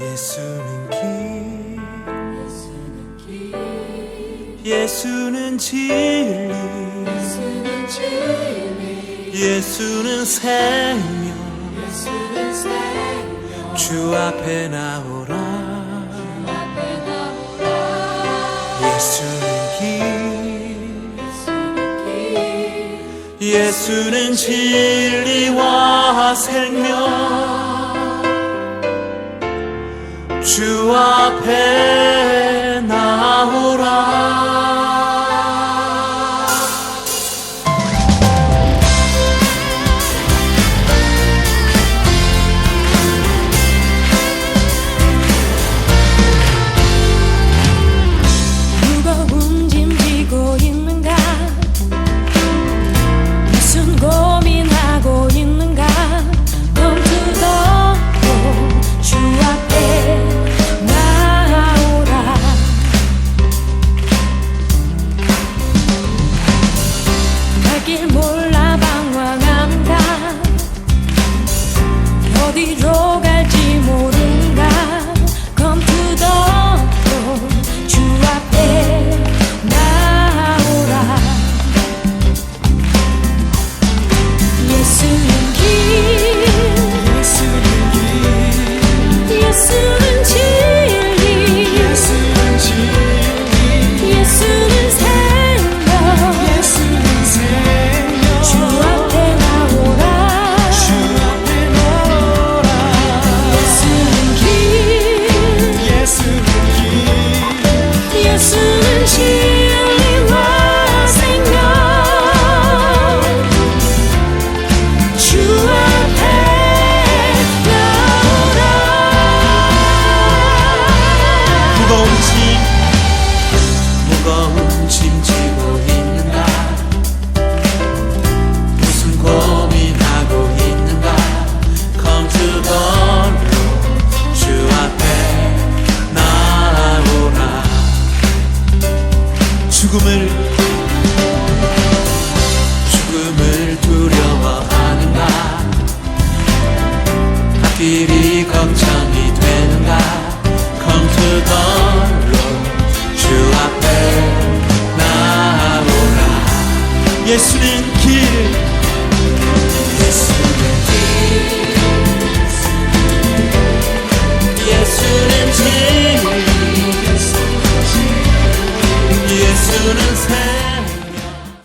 예수는 길. 예수는 진리. 예수는 생명. 주 앞에 나오라. 예수는 길. 예수는 진리와 생명 주 앞에 나오라 죽음을 죽음을 두려워하는가? 앞길이 걱정이 되는가? Come to the Lord 주 앞에 나오라. 예수는 길